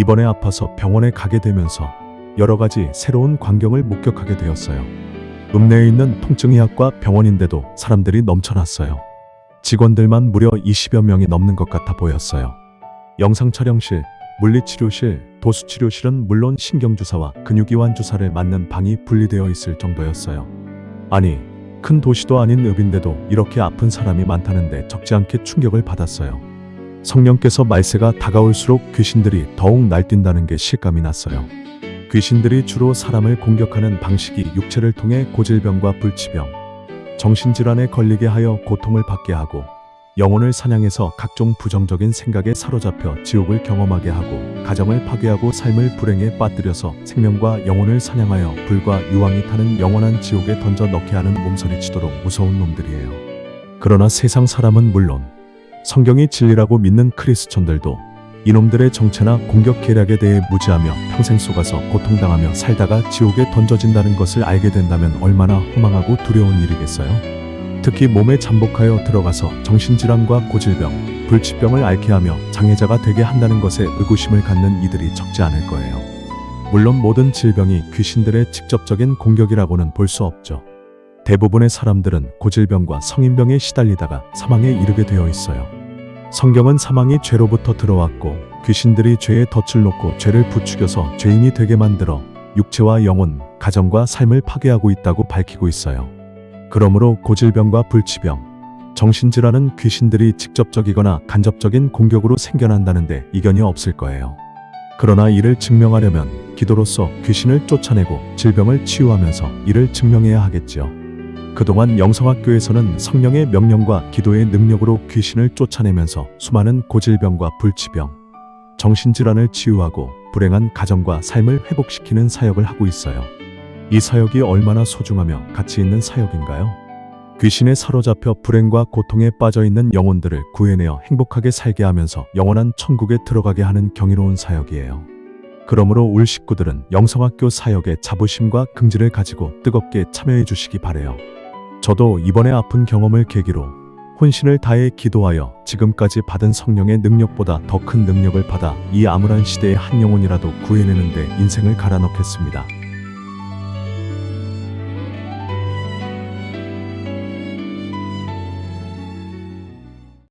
이번에 아파서 병원에 가게 되면서 여러 가지 새로운 광경을 목격하게 되었어요. 읍내에 있는 통증의학과 병원인데도 사람들이 넘쳐났어요. 직원들만 무려 20여 명이 넘는 것 같아 보였어요. 영상 촬영실, 물리치료실, 도수치료실은 물론 신경주사와 근육이완 주사를 맞는 방이 분리되어 있을 정도였어요. 아니, 큰 도시도 아닌 읍인데도 이렇게 아픈 사람이 많다는데 적지 않게 충격을 받았어요. 성령께서 말세가 다가올수록 귀신들이 더욱 날뛴다는 게 실감이 났어요. 귀신들이 주로 사람을 공격하는 방식이 육체를 통해 고질병과 불치병, 정신질환에 걸리게 하여 고통을 받게 하고 영혼을 사냥해서 각종 부정적인 생각에 사로잡혀 지옥을 경험하게 하고 가정을 파괴하고 삶을 불행에 빠뜨려서 생명과 영혼을 사냥하여 불과 유황이 타는 영원한 지옥에 던져 넣게 하는 몸서리치도록 무서운 놈들이에요. 그러나 세상 사람은 물론 성경이 진리라고 믿는 크리스천들도 이놈들의 정체나 공격 계략에 대해 무지하며 평생 속아서 고통당하며 살다가 지옥에 던져진다는 것을 알게 된다면 얼마나 허망하고 두려운 일이겠어요? 특히 몸에 잠복하여 들어가서 정신질환과 고질병, 불치병을 앓게 하며 장애자가 되게 한다는 것에 의구심을 갖는 이들이 적지 않을 거예요. 물론 모든 질병이 귀신들의 직접적인 공격이라고는 볼 수 없죠. 대부분의 사람들은 고질병과 성인병에 시달리다가 사망에 이르게 되어 있어요. 성경은 사망이 죄로부터 들어왔고 귀신들이 죄에 덫을 놓고 죄를 부추겨서 죄인이 되게 만들어 육체와 영혼, 가정과 삶을 파괴하고 있다고 밝히고 있어요. 그러므로 고질병과 불치병, 정신질환은 귀신들이 직접적이거나 간접적인 공격으로 생겨난다는데 이견이 없을 거예요. 그러나 이를 증명하려면 기도로서 귀신을 쫓아내고 질병을 치유하면서 이를 증명해야 하겠지요. 그동안 영성학교에서는 성령의 명령과 기도의 능력으로 귀신을 쫓아내면서 수많은 고질병과 불치병, 정신질환을 치유하고 불행한 가정과 삶을 회복시키는 사역을 하고 있어요. 이 사역이 얼마나 소중하며 가치 있는 사역인가요? 귀신에 사로잡혀 불행과 고통에 빠져 있는 영혼들을 구해내어 행복하게 살게 하면서 영원한 천국에 들어가게 하는 경이로운 사역이에요. 그러므로 울 식구들은 영성학교 사역에 자부심과 긍지를 가지고 뜨겁게 참여해 주시기 바래요. 저도 이번에 아픈 경험을 계기로 혼신을 다해 기도하여 지금까지 받은 성령의 능력보다 더 큰 능력을 받아 이 암울한 시대의 한 영혼이라도 구해내는데 인생을 갈아넣겠습니다.